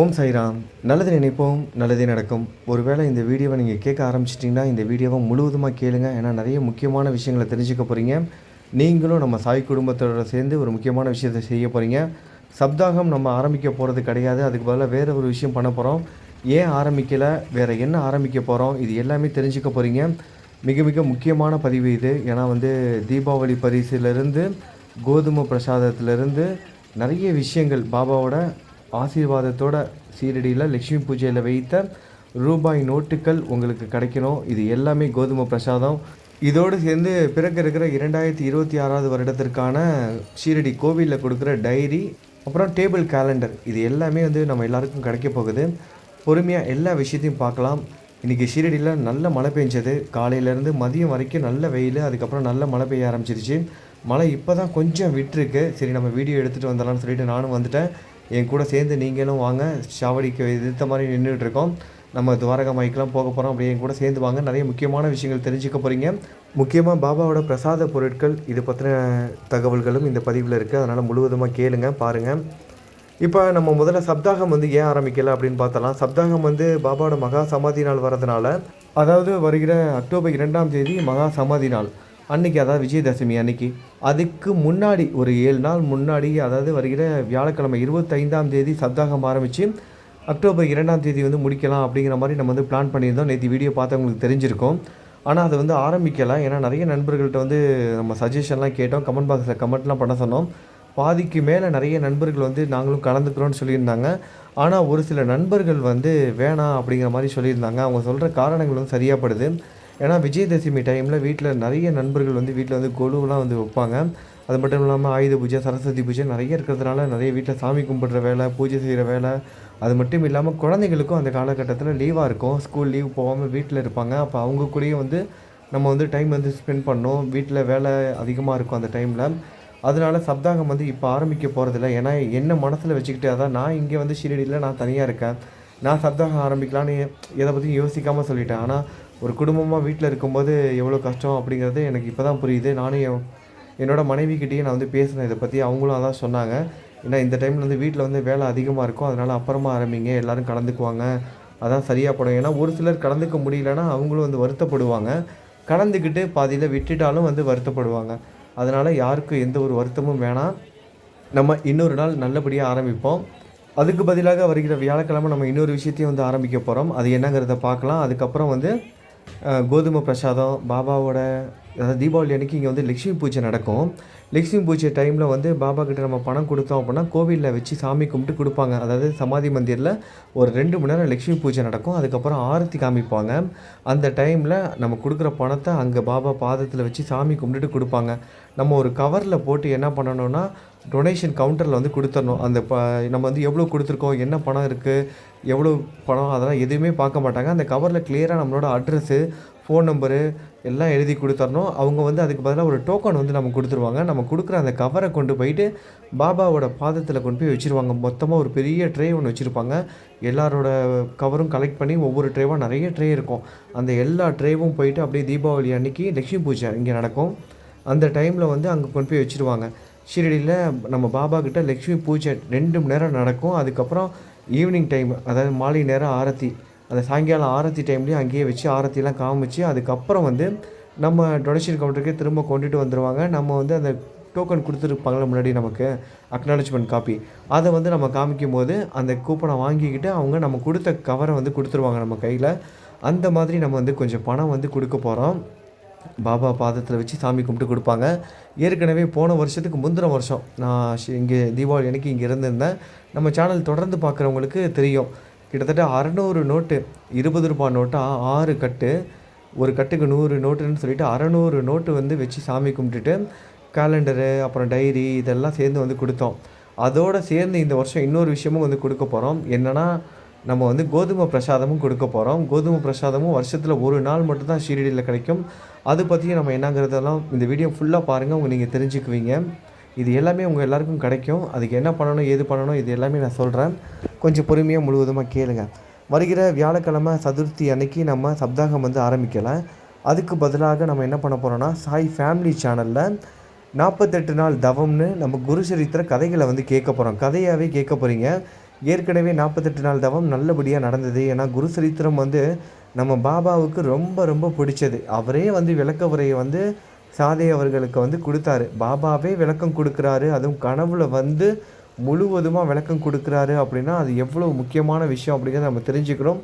ஓம் சைராம் நல்லது நினைப்போம் நல்லதே நடக்கும். ஒருவேளை இந்த வீடியோவை நீங்கள் கேட்க ஆரம்பிச்சிட்டிங்கன்னா இந்த வீடியோவை முழுவதுமாக கேளுங்க. ஏன்னா நிறைய முக்கியமான விஷயங்களை தெரிஞ்சுக்க போகிறீங்க நீங்களும் நம்ம சாய் குடும்பத்தோட சேர்ந்து ஒரு முக்கியமான விஷயத்தை செய்ய போகிறீங்க சப்தாகம் நம்ம ஆரம்பிக்க போகிறது கிடையாது. அதுக்கு பதிலாக வேறு ஒரு விஷயம் பண்ண போகிறோம் ஏன் ஆரம்பிக்கலை? வேறு என்ன ஆரம்பிக்க போகிறோம் இது எல்லாமே தெரிஞ்சுக்க போகிறீங்க மிக மிக முக்கியமான பதிவு இது. ஏன்னா வந்து தீபாவளி பரிசுலேருந்து கோதுமை பிரசாதத்திலிருந்து நிறைய விஷயங்கள் பாபாவோட ஆசீர்வாதத்தோட சீரடியில் லக்ஷ்மி பூஜையில் வைத்த ரூபாய் நோட்டுகள் உங்களுக்கு கிடைக்கணும். இது எல்லாமே கோதுமை பிரசாதம். இதோடு சேர்ந்து பிறகு இருக்கிற இரண்டாயிரத்தி இருபத்தி ஆறாவது வருடத்திற்கான ஷீரடி கோவிலில் கொடுக்குற டைரி அப்புறம் டேபிள் கேலண்டர். இது எல்லாமே வந்து நம்ம எல்லாருக்கும் கிடைக்க போகுது. பொறுமையாக எல்லா விஷயத்தையும் பார்க்கலாம். இன்றைக்கி ஷீரடியில் நல்ல மழை பெஞ்சது. காலையிலேருந்து மதியம் வரைக்கும் நல்ல வெயில் அதுக்கப்புறம் நல்ல மழை பெய்ய ஆரம்பிச்சிருச்சு. மழை இப்போ தான் கொஞ்சம் விட்டுருக்கு. சரி நம்ம வீடியோ எடுத்துகிட்டு வந்துடலாம்னு சொல்லிட்டு நானும் வந்துட்டேன். என் கூட சேர்ந்து நீங்களும் வாங்க. சாவடிக்கு எதிர்த்த மாதிரி நின்றுட்டு இருக்கோம் நம்ம துவாரகா மைக்கெலாம் போக போகிறோம் அப்படியே என் கூட சேர்ந்து வாங்க. நிறைய முக்கியமான விஷயங்கள் தெரிஞ்சுக்க போகிறீங்க முக்கியமாக பாபாவோட பிரசாத பொருட்கள் இது பற்றின தகவல்களும் இந்த பதிவில் இருக்குது அதனால் முழுவதுமாக கேளுங்க பாருங்கள் இப்போ நம்ம முதல்ல சப்தாகம் வந்து ஏன் ஆரம்பிக்கல அப்படின்னு பார்த்தலாம் சப்தாகம் வந்து பாபாவோட மகா சமாதி நாள் வரதுனால அதாவது வருகிற அக்டோபர் இரண்டாம் தேதி மகா சமாதி நாள். அன்னைக்கு அதாவது விஜயதசமி அன்னைக்கு அதுக்கு முன்னாடி ஒரு ஏழு நாள் முன்னாடி அதாவது வருகிற வியாழக்கிழமை இருபத்தைந்தாம் தேதி சப்தாகம் ஆரம்பித்து அக்டோபர் இரண்டாம் தேதி வந்து முடிக்கலாம் அப்படிங்கிற மாதிரி நம்ம வந்து பிளான் பண்ணியிருந்தோம். நேற்று வீடியோ பார்த்தவங்களுக்கு தெரிஞ்சிருக்கும். ஆனால் அது வந்து ஆரம்பிக்கலாம் ஏன்னா நிறைய நண்பர்கள்ட்ட வந்து நம்ம சஜஷன்லாம் கேட்டோம். கமெண்ட் பாக்ஸில் கமெண்ட்லாம் பண்ண சொன்னோம். பாதிக்கு மேலே நிறைய நண்பர்கள் வந்து நாங்களும் கலந்துக்கிறோன்னு சொல்லியிருந்தாங்க. ஆனால் ஒரு சில நண்பர்கள் வந்து வேணாம் அப்படிங்கிற மாதிரி சொல்லியிருந்தாங்க. அவங்க சொல்கிற காரணங்கள் வந்து சரியாகப்படுது ஏன்னா விஜயதசமி டைமில் வீட்டில் நிறைய நண்பர்கள் வந்து வீட்டில் வந்து கொலுவெலாம் வந்து வைப்பாங்க. அது மட்டும் இல்லாமல் ஆயுத பூஜை சரஸ்வதி பூஜை நிறைய இருக்கிறதுனால நிறைய வீட்டில் சாமி கும்பிட்ற வேலை பூஜை செய்கிற வேலை. அது மட்டும் இல்லாமல் குழந்தைங்களுக்கும் அந்த காலகட்டத்தில் லீவாக இருக்கும். ஸ்கூல் லீவ் போகாமல் வீட்டில் இருப்பாங்க. அப்போ அவங்க கூடயே வந்து நம்ம வந்து டைம் வந்து ஸ்பெண்ட் பண்ணோம் வீட்டில் வேலை அதிகமாக இருக்கும் அந்த டைமில் அதனால் சப்தாகம் வந்து இப்போ ஆரம்பிக்க போகிறதில்ல ஏன்னா என்ன மனசில் வச்சுக்கிட்டு அதான் நான் இங்கே வந்து ஷீரடியில் நான் தனியாக இருக்கேன். நான் சப்தாகம் ஆரம்பிக்கலான்னு எதை பற்றியும் யோசிக்காமல் சொல்லிட்டேன். ஆனால் ஒரு குடும்பமாக வீட்டில் இருக்கும்போது எவ்வளோ கஷ்டம் அப்படிங்கிறது எனக்கு இப்போ தான் புரியுது. நானும் என் என்னோடய மனைவிக்கிட்டேயே நான் வந்து பேசினேன். இதை பற்றி அவங்களும் அதான் சொன்னாங்க. ஏன்னா இந்த டைமில் வந்து வீட்டில் வந்து வேலை அதிகமாக இருக்கும். அதனால் அப்புறமா ஆரம்பிங்க. எல்லோரும் கலந்துக்குவாங்க. அதான் சரியாக போடும் ஏன்னா ஒரு சிலர் கலந்துக்க முடியலன்னா அவங்களும் வந்து வருத்தப்படுவாங்க. கலந்துக்கிட்டு பாதியில் விட்டுட்டாலும் வந்து வருத்தப்படுவாங்க. அதனால் யாருக்கும் எந்த ஒரு வருத்தமும் வேணாம். நம்ம இன்னொரு நாள் நல்லபடியாக ஆரம்பிப்போம். அதுக்கு பதிலாக வருகிற வியாழக்கிழமை நம்ம இன்னொரு விஷயத்தையும் வந்து ஆரம்பிக்க போகிறோம் அது என்னங்கிறத பார்க்கலாம். அதுக்கப்புறம் வந்து கோதுமை பிரசாதம் பாபாவோட அதாவது தீபாவளி அன்றைக்கி இங்கே வந்து லக்ஷ்மி பூஜை நடக்கும். லக்ஷ்மி பூஜை டைமில் வந்து பாபா கிட்ட நம்ம பணம் கொடுத்தோம் அப்படின்னா கோவிலில் வச்சு சாமி கும்பிட்டு கொடுப்பாங்க. அதாவது சமாதி மந்திரில் ஒரு ரெண்டு மணி நேரம் லக்ஷ்மி பூஜை நடக்கும். அதுக்கப்புறம் ஆரத்தி காமிப்பாங்க. அந்த டைமில் நம்ம கொடுக்குற பணத்தை அங்கே பாபா பாதத்தில் வச்சு சாமி கும்பிட்டுட்டு கொடுப்பாங்க. நம்ம ஒரு கவரில் போட்டு என்ன பண்ணணும்னா டொனேஷன் கவுண்டரில் வந்து கொடுத்துடணும் அந்த ப நம்ம வந்து எவ்வளோ கொடுத்துருக்கோம் என்ன பணம் இருக்குது எவ்வளோ பணம் அதெல்லாம் எதுவுமே பார்க்க மாட்டாங்க. அந்த கவரில் கிளியராக நம்மளோட அட்ரஸ்ஸு ஃபோன் நம்பரு எல்லாம் எழுதி கொடுத்துடணும் அவங்க வந்து அதுக்கு பதிலாக ஒரு டோக்கன் வந்து நம்ம கொடுத்துருவாங்க. நம்ம கொடுக்குற அந்த கவரை கொண்டு போயிட்டு பாபாவோட பாதத்தில் கொண்டு போய் வச்சுருவாங்க. மொத்தமாக ஒரு பெரிய ட்ரே ஒன்று வச்சுருப்பாங்க. எல்லாரோட கவரும் கலெக்ட் பண்ணி ஒவ்வொரு ட்ரேவாக நிறைய ட்ரே இருக்கும். அந்த எல்லா ட்ரேவும் போயிட்டு அப்படியே தீபாவளி அன்னைக்கு லக்ஷ்மி பூஜை இங்கே நடக்கும். அந்த டைமில் வந்து அங்கே கொண்டு போய் வச்சுருவாங்க. ஷீரடியில் நம்ம பாபா கிட்ட லக்ஷ்மி பூஜை ரெண்டு மணி நேரம் நடக்கும். அதுக்கப்புறம் ஈவினிங் டைம் அதாவது மாலை நேரம் ஆரத்தி அந்த சாயங்காலம் ஆரத்தி டைம்லேயும் அங்கேயே வச்சு ஆரத்திலாம் காமிச்சு அதுக்கப்புறம் வந்து நம்ம டொனேஷன் கவுண்டருக்கே திரும்ப கொண்டுட்டு வந்துடுவாங்க நம்ம வந்து அந்த டோக்கன் கொடுத்துருப்பாங்களே முன்னாடி நமக்கு அக்னாலஜ்மெண்ட் காப்பி அதை வந்து நம்ம காமிக்கும் போது அந்த கூப்பனை வாங்கிக்கிட்டு அவங்க நம்ம கொடுத்த கவரை வந்து கொடுத்துருவாங்க நம்ம கையில். அந்த மாதிரி நம்ம வந்து கொஞ்சம் பணம் வந்து கொடுக்க போகிறோம் பாபா பாதத்தில் வச்சு சாமி கும்பிட்டு கொடுப்பாங்க. ஏற்கனவே போன வருஷத்துக்கு முந்தின வருஷம். நான் இங்கே தீபாவளி அன்றைக்கி இங்கே இருந்திருந்தேன். நம்ம சேனல் தொடர்ந்து பார்க்குறவங்களுக்கு தெரியும். கிட்டத்தட்ட அறநூறு நோட்டு இருபது ரூபாய் நோட்டாக ஆறு கட்டு ஒரு கட்டுக்கு நூறு நோட்டுன்னு சொல்லிட்டு அறநூறு நோட்டு வந்து வச்சு சாமி கும்பிட்டுட்டு கேலண்டரு அப்புறம் டைரி இதெல்லாம் சேர்ந்து வந்து கொடுத்தோம். அதோடு சேர்ந்து இந்த வருஷம் இன்னொரு விஷயமும் வந்து கொடுக்க போகிறோம் என்னென்னா நம்ம வந்து கோதுமை பிரசாதமும் கொடுக்க போகிறோம் கோதுமை பிரசாதமும் வருஷத்தில் ஒரு நாள் மட்டும்தான் ஷீரடியில் கிடைக்கும். அது பற்றியும் நம்ம என்னங்கிறதெல்லாம் இந்த வீடியோ ஃபுல்லாக பாருங்கள் உங்கள் நீங்கள் தெரிஞ்சுக்குவீங்க. இது எல்லாமே உங்கள் எல்லாருக்கும் கிடைக்கும். அதுக்கு என்ன பண்ணணும் ஏது பண்ணணும் இது எல்லாமே நான் சொல்கிறேன் கொஞ்சம் பொறுமையாக முழுவதுமாக கேளுங்க. வருகிற வியாழக்கிழமை சதுர்த்தி அன்னைக்கு நம்ம சப்தாகம் வந்து ஆரம்பிக்கலை அதுக்கு பதிலாக நம்ம என்ன பண்ண போகிறோம்னா சாய் ஃபேமிலி சேனலில் நாற்பத்தெட்டு நாள் தவம்னு நம்ம குரு சரித்திர கதைகளை வந்து கேட்க போகிறோம் கதையாகவே கேட்க போகிறீங்க ஏற்கனவே நாற்பத்தெட்டு நாள் தவம் நல்லபடியாக நடந்தது. ஏன்னா குரு சரித்திரம் வந்து நம்ம பாபாவுக்கு ரொம்ப ரொம்ப பிடிச்சது. அவரே வந்து விளக்க உரையை வந்து சாதை அவர்களுக்கு வந்து கொடுத்தாரு. பாபாவே விளக்கம் கொடுக்குறாரு. அதுவும் கனவுல வந்து முழுவதுமாக விளக்கம் கொடுக்குறாரு அப்படின்னா அது எவ்வளோ முக்கியமான விஷயம் அப்படிங்கிறத நம்ம தெரிஞ்சுக்கிறோம்.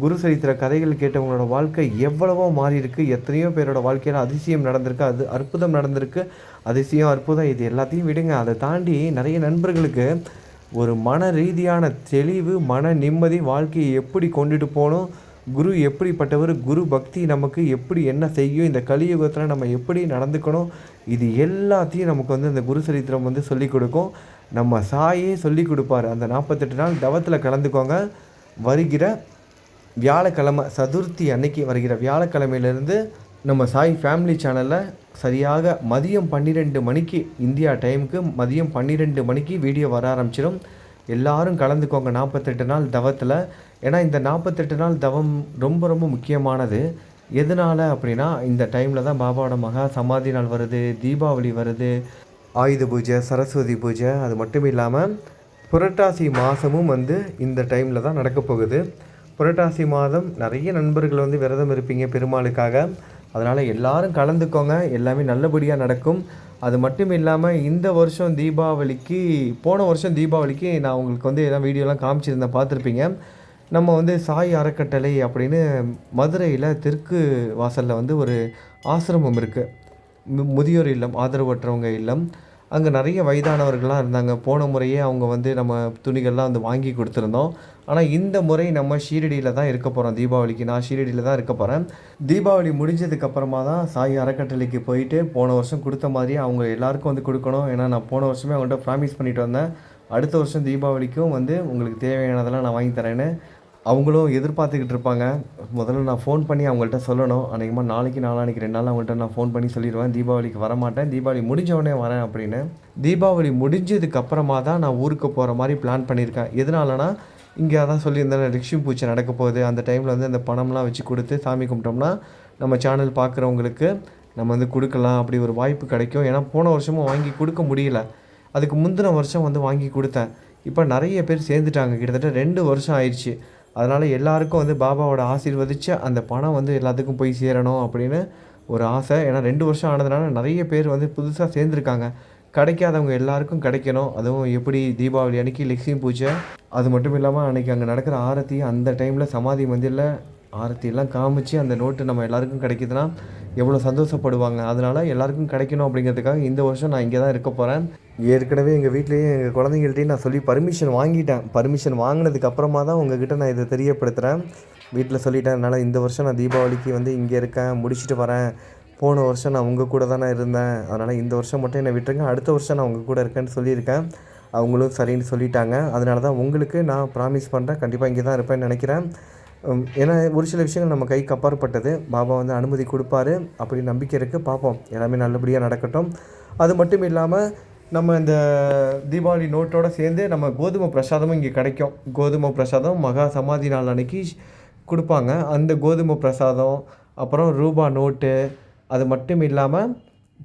குரு சரித்திர கதைகள் கேட்டவங்களோட வாழ்க்கை எவ்வளவோ மாறியிருக்கு. எத்தனையோ பேரோட வாழ்க்கையில் அதிசயம் நடந்திருக்கு. அது அற்புதம் நடந்திருக்கு. அதிசயம் அற்புதம் இது எல்லாத்தையும் விடுங்க. அதை தாண்டி நிறைய நண்பர்களுக்கு ஒரு மன ரீதியான தெளிவு மன நிம்மதி வாழ்க்கையை எப்படி கொண்டுட்டு போகணும்? குரு எப்படிப்பட்டவர்? குரு பக்தி நமக்கு எப்படி என்ன செய்யும்? இந்த கலியுகத்தில் நம்ம எப்படி நடந்துக்கணும்? இது எல்லாத்தையும் நமக்கு வந்து இந்த குரு சரித்திரம் வந்து சொல்லிக் கொடுக்கும். நம்ம சாயே சொல்லி கொடுப்பாரு. அந்த நாற்பத்தெட்டு நாள் தவத்தில் கலந்துக்கோங்க. வருகிற வியாழக்கிழமை சதுர்த்தி அன்னைக்கு வருகிற வியாழக்கிழமையிலேருந்து நம்ம சாய் ஃபேமிலி சேனலில் சரியாக மதியம் பன்னிரெண்டு மணிக்கு இந்தியா டைமுக்கு மதியம் பன்னிரெண்டு மணிக்கு வீடியோ வர ஆரம்பிச்சிடும் எல்லாரும் கலந்துக்கோங்க. நாற்பத்தெட்டு நாள் தவத்தில். ஏன்னா இந்த நாற்பத்தெட்டு நாள் தவம் ரொம்ப ரொம்ப முக்கியமானது. எதனால் அப்படின்னா இந்த டைமில் தான் பாபாவோட மகா சமாதி நாள் வருது தீபாவளி வருது ஆயுத பூஜை சரஸ்வதி பூஜை அது மட்டும் இல்லாமல் புரட்டாசி மாதமும் வந்து இந்த டைமில் தான் நடக்க போகுது. புரட்டாசி மாதம் நிறைய நண்பர்கள் வந்து விரதம் இருப்பீங்க பெருமாளுக்காக. அதனால் எல்லாரும் கலந்துக்கோங்க. எல்லாமே நல்லபடியாக நடக்கும். அது மட்டும் இல்லாமல் இந்த வருஷம் தீபாவளிக்கு போன வருஷம் தீபாவளிக்கு நான் உங்களுக்கு வந்து எல்லாம் வீடியோலாம் காமிச்சிருந்தேன் பார்த்துருப்பீங்க. நம்ம வந்து சாய் அறக்கட்டளை அப்படின்னு மதுரையில் தெற்கு வாசலில் வந்து ஒரு ஆசிரமம் இருக்குது முதியோர் இல்லம் ஆதரவற்றவங்க இல்லம். அங்கே நிறைய வயதானவர்கள்லாம் இருந்தாங்க. போன முறையே அவங்க வந்து நம்ம துணிகள்லாம் வந்து வாங்கி கொடுத்துருந்தோம். ஆனால் இந்த முறை நம்ம ஷீரடியில் தான் இருக்க போகிறோம் தீபாவளிக்கு நான் ஷீரடியில் தான் இருக்க போகிறேன் தீபாவளி முடிஞ்சதுக்கப்புறமா தான் சாய் அறக்கட்டளைக்கு போயிட்டு போன வருஷம் கொடுத்த மாதிரியே அவங்க எல்லாருக்கும் வந்து கொடுக்கணும். ஏன்னா நான் போன வருஷமே அவங்கள்ட்ட ப்ராமிஸ் பண்ணிட்டு வந்தேன். அடுத்த வருஷம் தீபாவளிக்கும் வந்து உங்களுக்கு தேவையானதெல்லாம் நான் வாங்கி தரேன்னு. அவங்களும் எதிர்பார்த்துக்கிட்டு இருப்பாங்க. முதல்ல நான் ஃபோன் பண்ணி அவங்கள்ட்ட சொல்லணும். அநேகமாக நாளைக்கு நாளானிக்கு ரெண்டு நாள் அவங்கள்ட்ட நான் ஃபோன் பண்ணி சொல்லிடுவேன். தீபாவளிக்கு வரமாட்டேன். தீபாவளி முடிஞ்சவனே வரேன் அப்படின்னு. தீபாவளி முடிஞ்சதுக்கு அப்புறமா தான் நான் ஊருக்கு போகிற மாதிரி பிளான் பண்ணியிருக்கேன். எதனாலனா இங்கே அதான் சொல்லியிருந்தேன் லட்சுமி பூஜை நடக்க போகுது. அந்த டைமில் வந்து அந்த பணம்லாம் வச்சு கொடுத்து சாமி கும்பிட்டோம்னா நம்ம சேனல் பார்க்குறவங்களுக்கு நம்ம வந்து கொடுக்கலாம். அப்படி ஒரு வாய்ப்பு கிடைக்கும். ஏன்னா போன வருஷமும் வாங்கி கொடுக்க முடியல. அதுக்கு முந்தின வருஷம் வந்து வாங்கி கொடுத்தேன். இப்போ நிறைய பேர் சேர்ந்துட்டாங்க. கிட்டத்தட்ட ரெண்டு வருஷம் ஆயிடுச்சு. அதனால் எல்லாருக்கும் வந்து பாபாவோட ஆசீர்வதிச்சு அந்த பணம் வந்து எல்லாத்துக்கும் போய் சேரணும் அப்படின்னு ஒரு ஆசை. ஏன்னா ரெண்டு வருஷம் ஆனதுனால நிறைய பேர் வந்து புதுசாக சேர்ந்துருக்காங்க. கிடைக்காதவங்க எல்லாருக்கும் கிடைக்கணும். அதுவும் எப்படி தீபாவளி அன்னைக்கு லக்ஷ்மி பூஜை. அது மட்டும் இல்லாமல் அன்றைக்கி அங்கே நடக்கிற ஆரத்தி அந்த டைமில் சமாதி மந்திரில் ஆரத்தியெல்லாம் காமிச்சு அந்த நோட்டு நம்ம எல்லாருக்கும் கிடைக்குதுன்னா எவ்வளோ சந்தோஷப்படுவாங்க. அதனால் எல்லாருக்கும் கிடைக்கணும் அப்படிங்கிறதுக்காக இந்த வருஷம் நான் இங்கே தான் இருக்க போகிறேன் ஏற்கனவே எங்கள் வீட்லேயும் எங்கள் குழந்தைங்கள்ட்டையும் நான் சொல்லி பர்மிஷன் வாங்கிட்டேன். பர்மிஷன் வாங்கினதுக்கு அப்புறமா தான் உங்ககிட்ட நான் இதை தெரியப்படுத்துகிறேன் வீட்டில் சொல்லிட்டேன். அதனால் இந்த வருஷம் நான் தீபாவளிக்கு வந்து இங்கே இருக்கேன். முடிச்சுட்டு வரேன். போன வருஷம் நான் உங்கள் கூட தானே இருந்தேன். அதனால் இந்த வருஷம் மட்டும் என்னை விட்டுருங்க. அடுத்த வருஷம் நான் உங்கள் கூட இருக்கேன்னு சொல்லியிருக்கேன். அவங்களும் சரின்னு சொல்லிட்டாங்க. அதனால தான் உங்களுக்கு நான் ப்ராமிஸ் பண்ணுறேன் கண்டிப்பாக இங்கே தான் இருப்பேன்னு நினைக்கிறேன். ஏன்னா ஒரு சில விஷயங்கள் நம்ம கைக்கு அப்பாற்பட்டது. பாபா வந்து அனுமதி கொடுப்பாரு. அப்படி நம்பிக்கை இருக்குது பார்ப்போம் எல்லாமே நல்லபடியாக நடக்கட்டும். அது மட்டும் இல்லாமல் நம்ம இந்த தீபாவளி நோட்டோடு சேர்ந்து நம்ம கோதுமை பிரசாதமும் இங்கே கிடைக்கும். கோதுமை பிரசாதம் மகா சமாதி நாள் அன்னைக்கு கொடுப்பாங்க. அந்த கோதுமை பிரசாதம் அப்புறம் ரூபா நோட்டு அது மட்டும் இல்லாமல்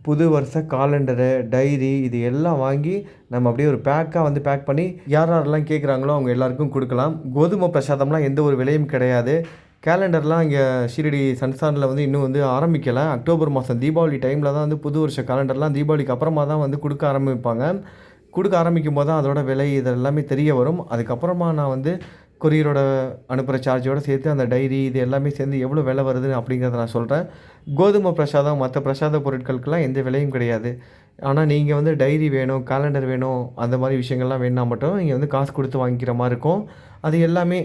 புது வருஷ காலண்டரு டைரி இது எல்லாம் வாங்கி நம்ம அப்படியே ஒரு பேக்காக வந்து பேக் பண்ணி யார் யாரெல்லாம் கேட்குறாங்களோ அவங்க எல்லாருக்கும் கொடுக்கலாம். கோதுமை பிரசாதம்லாம் எந்த ஒரு விலையும் கிடையாது. கேலண்டர்லாம் இங்கே ஷீரடி சன்சானில் வந்து இன்னும் வந்து ஆரம்பிக்கலை. அக்டோபர் மாதம் தீபாவளி டைமில் தான் வந்து புது வருஷ கேலண்டர்லாம் தீபாவளிக்கு அப்புறமா தான் வந்து கொடுக்க ஆரம்பிப்பாங்க. கொடுக்க ஆரம்பிக்கும் போது தான் அதோட விலை இது எல்லாமே தெரிய வரும். அதுக்கப்புறமா நான் வந்து கொரியரோட அனுப்புகிற சார்ஜோடு சேர்த்து அந்த டைரி இது எல்லாமே சேர்ந்து எவ்வளோ விலை வருதுன்னு அப்படிங்கிறத நான் சொல்கிறேன் கோதுமை பிரசாதம் மற்ற பிரசாத பொருட்களுக்கெல்லாம் எந்த விலையும் கிடையாது. ஆனால் நீங்கள் வந்து டைரி வேணும் காலண்டர் வேணும் அந்த மாதிரி விஷயங்கள்லாம் வேணும்னா மட்டும் நீங்கள் வந்து காசு கொடுத்து வாங்கிக்கிற மாதிரி இருக்கும். அது எல்லாமே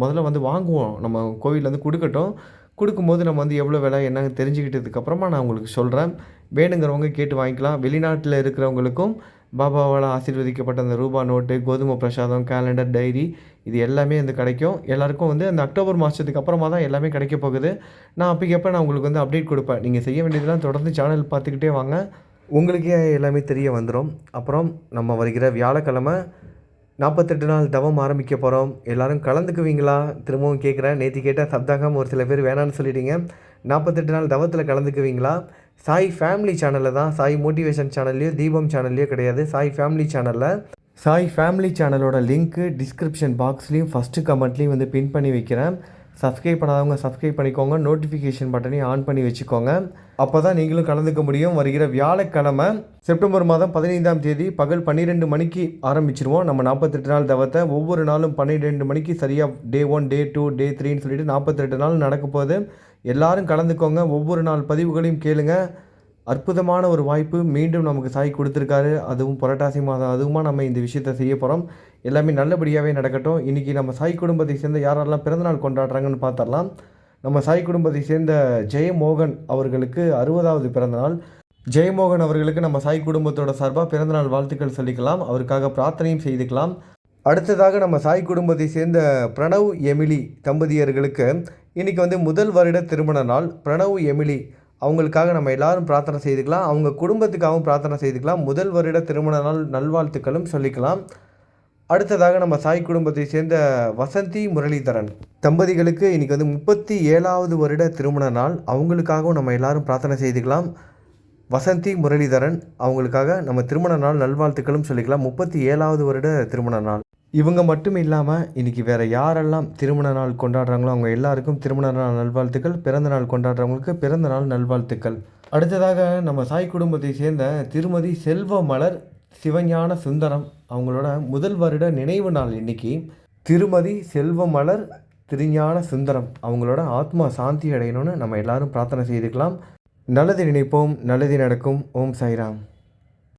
முதல்ல வந்து வாங்குவோம். நம்ம கோவிலில் வந்து கொடுக்கட்டும். கொடுக்கும்போது நம்ம வந்து எவ்வளோ விலை என்னன்னு தெரிஞ்சுக்கிட்டதுக்கப்புறமா நான் உங்களுக்கு சொல்கிறேன் வேணுங்கிறவங்க கேட்டு வாங்கிக்கலாம். வெளிநாட்டில் இருக்கிறவங்களுக்கும் பாபாவால் ஆசீர்வதிக்கப்பட்ட அந்த ரூபா நோட்டு கோதுமை பிரசாதம் கேலண்டர் டைரி இது எல்லாமே வந்து கிடைக்கும். எல்லாருக்கும் வந்து அந்த அக்டோபர் மாதத்துக்கு அப்புறமா தான் எல்லாமே கிடைக்க போகுது. நான் அப்போக்கப்போ நான் உங்களுக்கு வந்து அப்டேட் கொடுப்பேன். நீங்கள் செய்ய வேண்டியதெல்லாம் தொடர்ந்து சேனல் பார்த்துக்கிட்டே வாங்க. உங்களுக்கே எல்லாமே தெரிய வந்துடும் அப்புறம் நம்ம வருகிற வியாழக்கிழமை நாற்பத்தெட்டு நாள் தவம் ஆரம்பிக்க போகிறோம் எல்லோரும் கலந்துக்குவீங்களா? திரும்பவும் கேட்குறேன். நேற்று கேட்டால் சப்தாகம் ஒரு சில பேர் வேணான்னு சொல்லிட்டீங்க. நாற்பத்தெட்டு நாள் தவத்தில் கலந்துக்குவீங்களா? சாய் ஃபேமிலி சேனலில் தான் சாய் மோட்டிவேஷன் சேனல்லையோ தீபம் சேனல்லையோ கிடையாது. சாய் ஃபேமிலி சேனலில் சாய் ஃபேமிலி சேனலோட லிங்க்கு டிஸ்கிரிப்ஷன் பாக்ஸ்லேயும் ஃபஸ்ட்டு கமெண்ட்லேயும் வந்து பின் பண்ணி வைக்கிறேன். சப்ஸ்கிரைப் பண்ணாதவங்க சப்ஸ்கிரைப் பண்ணிக்கோங்க. நோட்டிஃபிகேஷன் பட்டனையும் ஆன் பண்ணி வச்சுக்கோங்க. அப்போ தான் நீங்களும் கலந்துக்க முடியும். வருகிற வியாழக்கிழமை செப்டம்பர் மாதம் பதினைந்தாம் தேதி பகல் பன்னிரெண்டு மணிக்கு ஆரம்பிச்சிருவோம். நம்ம நாற்பத்தெட்டு நாள் தவத்தை. ஒவ்வொரு நாளும் பன்னிரெண்டு மணிக்கு சரியாக டே ஒன் டே டூ டே த்ரீன்னு சொல்லிட்டு நாற்பத்தெட்டு நாள் நடக்க போகுது. எல்லாரும் கலந்துக்கோங்க. ஒவ்வொரு நாள் பதிவுகளையும் கேளுங்க. அற்புதமான ஒரு வாய்ப்பு மீண்டும் நமக்கு சாய் கொடுத்துருக்காரு. அதுவும் புரட்டாசி மாதம். அதுவுமா நம்ம இந்த விஷயத்தை செய்ய போகிறோம் எல்லாமே நல்லபடியாகவே நடக்கட்டும். இன்றைக்கி நம்ம சாய் குடும்பத்தை சேர்ந்த யாரெல்லாம் பிறந்தநாள் கொண்டாடுறாங்கன்னு பார்த்தரலாம் நம்ம சாய் குடும்பத்தை சேர்ந்த ஜெயமோகன் அவர்களுக்கு அறுபதாவது பிறந்தநாள். ஜெயமோகன் அவர்களுக்கு நம்ம சாய் குடும்பத்தோட சார்பாக பிறந்தநாள் வாழ்த்துக்கள் சொல்லிக்கலாம். அவருக்காக பிரார்த்தனையும் செய்துக்கலாம். அடுத்ததாக நம்ம சாய் குடும்பத்தை சேர்ந்த பிரணவ் எமிலி தம்பதியர்களுக்கு இன்றைக்கி வந்து முதல் வருட திருமண நாள். பிரணவ் எமிலி அவங்களுக்காக நம்ம எல்லாரும் பிரார்த்தனை செய்துக்கலாம். அவங்க குடும்பத்துக்காகவும் பிரார்த்தனை செய்துக்கலாம். முதல் வருட திருமண நாள் நல்வாழ்த்துக்களும் சொல்லிக்கலாம். அடுத்ததாக நம்ம சாய் குடும்பத்தை சேர்ந்த வசந்தி முரளிதரன். தம்பதிகளுக்கு இன்றைக்கி வந்து முப்பத்தி ஏழாவது வருட திருமண நாள். அவங்களுக்காகவும் நம்ம எல்லாரும் பிரார்த்தனை செய்துக்கலாம். வசந்தி முரளிதரன் அவங்களுக்காக நம்ம திருமண நாள் நல்வாழ்த்துக்களும் சொல்லிக்கலாம். முப்பத்தி ஏழாவது வருட திருமண நாள். இவங்க மட்டும் இல்லாமல் இன்றைக்கி வேறு யாரெல்லாம் திருமண நாள் கொண்டாடுறாங்களோ அவங்க எல்லாருக்கும் திருமண நாள் நல்வாழ்த்துக்கள் பிறந்த நாள் கொண்டாடுறவங்களுக்கு பிறந்த நாள் நல்வாழ்த்துக்கள். அடுத்ததாக நம்ம சாய் குடும்பத்தை சேர்ந்த திருமதி செல்வமலர் சிவஞான சுந்தரம் அவங்களோட முதல் வருட நினைவு நாள் இன்னைக்கு. திருமதி செல்வமலர் திருஞான சுந்தரம் அவங்களோட ஆத்மா சாந்தி அடையணும்னு நம்ம எல்லாரும் பிரார்த்தனை செய்துக்கலாம். நல்லது நினைப்போம் நல்லது நடக்கும். ஓம் சாய்ராம்.